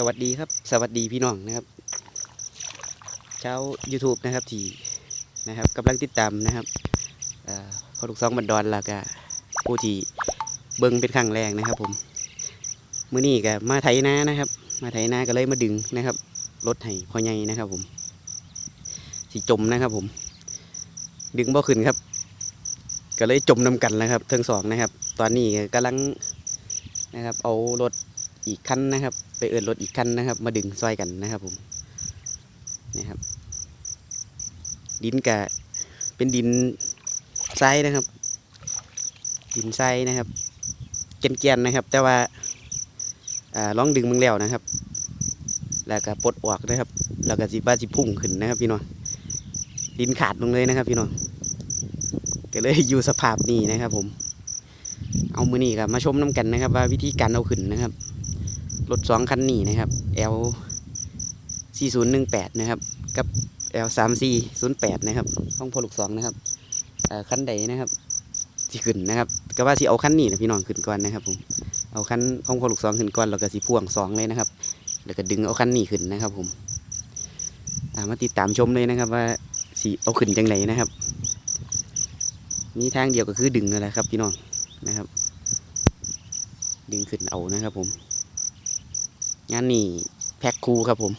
สวัสดีครับ สวัสดีพี่น้องนะครับ เช้า YouTube นะครับที่นะครับกำลังติดตามนะครับเอ่อพอลูกซองบันดอนแล้วก็ผู้ที่เบิ้งเป็นครั้งแรกนะครับ ผมมื้อนี้ก็มาไถนานะครับ มาไถนาก็เลยมาดึงนะครับรถให้พ่อใหญ่นะครับ ผมสีจมนะครับ ผม ดึงบ่ขึ้นครับ ก็เลยจมน้กันแล้วครับทั้งสองนะครับ ตอนนี้ก็กำลังนะครับ เอารถ อีกคันนะครับ ไปเอินรถอีกคันนะครับ มาดึงซอยกันนะครับผมนี่ครับ ดินกะเป็นดินทรายนะครับ ดินทรายนะครับเกลียนๆนะครับ แต่ว่าอ่าลองดึงมึงแล้วนะครับ แล้วก็ปลดออกนะครับ แล้วก็สิว่าสิพุ่งขึ้นนะครับพี่น้องดินขาดลงเลยนะครับพี่น้องก็เลยอยู่สภาพนี้นะครับ ผม เอามือนี่ครับมาชมน้ำกันนะครับ ว่าวิธีการเอาขึ้นนะครับ รถสองคันนี้นะครับ L 4018นะครับ กับ L 3408นะครับของพอลูกสองนะครับอ่อคันใดนะครับที่ขึ้นนะครับก็ว่าสิเอาคันนี้นะพี่น้องขึ้นก่อนนะครับผมเอาคันของพอลูกสองขึ้นก่อนแล้วก็สิพ่วงสองเลยนะครับ แล้วก็ดึงเอาคันนี้ขึ้นนะครับ ผมอ่ามาติดตามชมเลยนะครับ ว่าสิเอาขึ้นจังไหนนะครับมีทางเดียวก็คือดึงนั่นแหละครับ พี่น้องนะครับ ดึงขึ้นเอานะครับผม งานนี่แพ็คคูครับผม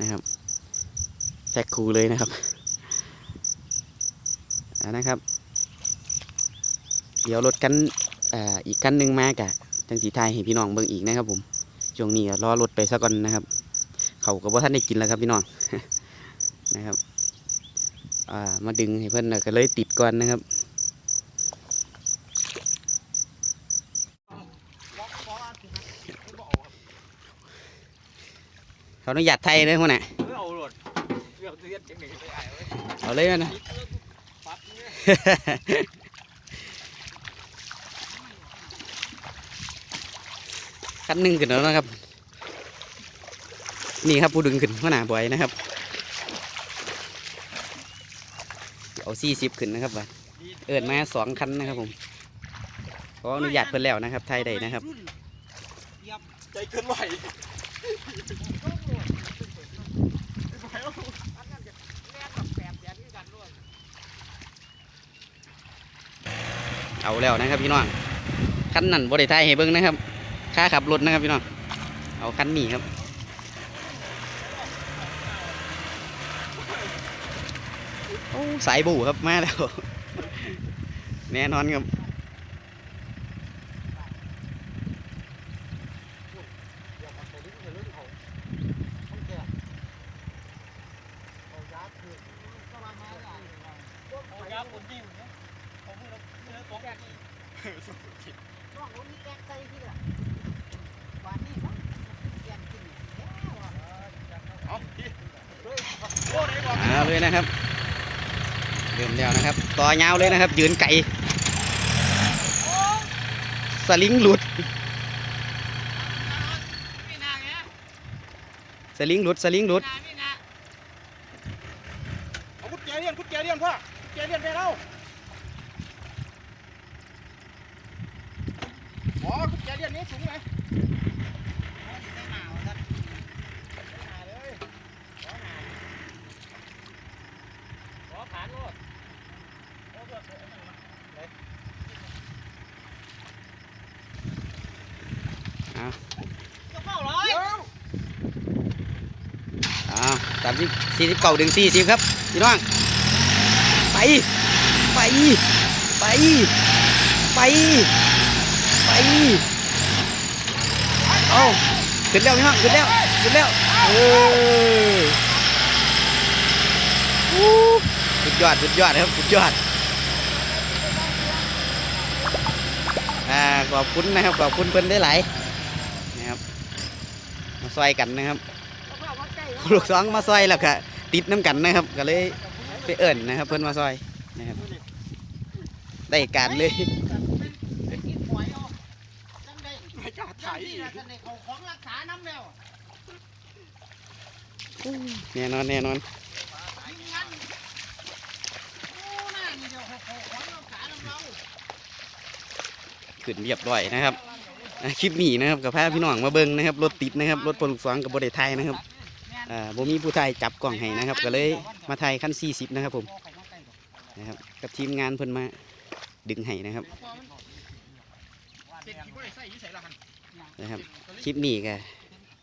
นะครับ แพ็คคูเลยนะครับอ่านะครับ เดี๋ยวรถกันออีกคันหนึ่งมากะจังสีไทยให้พี่น้องเบิ่งอีกนะครับผมช่วงนี้รอรถไปซะก่อนนะครับ เขาก็บ่ท่านได้กินแล้วครับพี่น้องนะครับามาดึงให้เพื่อนก็เลยติดก่อนนะครับ เขาอนุญาตไทยเลยพวกน่ะเอาหลดเรื่องเรียนจังหนึ่งไปอ่านไว้เอาเลยนะปั๊บเนี่ยคันหนึ่งขึ้นแล้วนะครับ นี่ครับผู้ดึงขึ้นหัวหน้าบ่อยนะครับ เอาสี่สิบขึ้นนะครับว่าเอินมาสองคันนะครับผมขออนุญาตเพิ่นแล้วนะครับ ไทยได้นะครับใจเกินไหว เอาแล้วนะครับพี่น้องคันนั่นบริไทยเฮเบิ้งนะครับ ค่าขับรถนะครับพี่น้องเอาคันนี้ครับโอ้สายบู่ครับมาแล้ว แน่นอนครับ ยาคนดิ้นนะผมพูดแล้วเนื้อตัวแกนี่ น้องผมมีแกงไก่ที่ละวันนี้ครับแกงกินแล้วอะเอาพี่โอ้ได้บอกเอาเลยนะครับเริ่มแล้วนะครับ ต่อยาวเลยนะครับ ยืนไก่สลิงหลุดไม่นาไงสลิงหลุด สลิงหลุดนาไม่นาเอากุญแจเรียนกุญแจเรียนพ่อกุญแจเรียนไปแล้ว อ๋อกุญแจเรียนนี้สูงไหมขอผ่านโลดก็เข้าร้อยเดี๋ยวอ่าสามสิบสี่สิบเก้าถึงสี่สิบครับพี่น้อง ไป ไป ไป ไปไป เอาขึ้นแล้วพี่น้องขึ้นแล้วขึ้นแล้วเอออู้สุดยอดสุดยอดครับสุดยอดอ่าขอบคุณนะครับขอบคุณเพิ่อนได้หลายนะครับมาซอยกันนะครับลูกสองมาซอยแล้วก็ติดน้ำกันนะครับ ก็เลยไปเอิ่นนะครับ เพิ่อนมาซอยนะครับได้การเลย เป็นกินหอยเอาจังได้ ไม่กล้าจัถ่างยที่ละจังได้เขาของรักษาน้ำแล้วแน่นอนแน่นอนงั้นโอ้น่ามีเดียวเขาเขาของรักษาน้ำเราขึ้นเรียบร้อยนะครับอ่าคลิปนี้นะครับกับพาพี่น้องมาเบิ่งนะครับรถติดนะครับรถพลลูกสองกับบริไทยนะครับแม่นอ่าบ่มีผู้ไทยจับกล่องให้นะครับ ก็เลยมาไทยขั้น 40 นะครับผมบ่ไปมาใกล้ดอกนะครับกับทีมงานเพิ่นมาดึงให้นะครับ นะครับ คลิปนี้ก็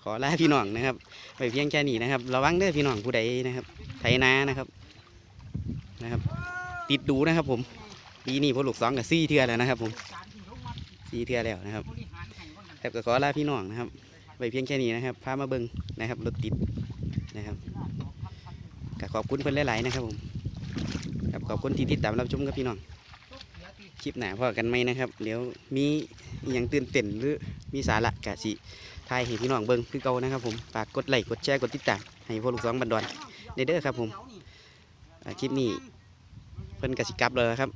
ขอลาพี่น้องนะครับไปเพียงแค่นี้นะครับ ระวังเด้อพี่น้องผู้ใดนะครับ ไถนานะครับนะครับ ติดดูนะครับ ผมปีนี้พวกลูกสองกับซี่เทือแล้วนะครับ ผมการที่ลงมาซี่เทือแล้วนะครับบริหารให้บ่นั่นครับก็ขอลาพี่น้องนะครับไปเพียงแค่นี้นะครับพามาเบิ่งนะครับรถติดนะครับก็ขอบคุณเพิ่นหลาย ๆ นะครับผมครับขอบคุณที่ติดตามรับชมกับพี่น้องคลิปหนาพอกันไหมนะครับ เดี๋ยวมี อย่างตื่นเต้นหรือมีสาระกะสิทายให้พี่น้องเบิ้งคือเก่านะครับผมฝากกดไลค์กดแชร์กดติดตามให้พวกลูกสองบันดอนเด้อครับผมคลิปนี้เพิ่นกะสิกลับเลยครับ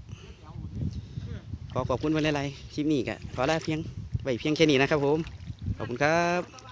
ขอขอบคุณเพิ่นหลายๆคลิปนี้ก็ขอลาเพียงไว้เพียงแค่นี้นะครับผมขอบคุณครับ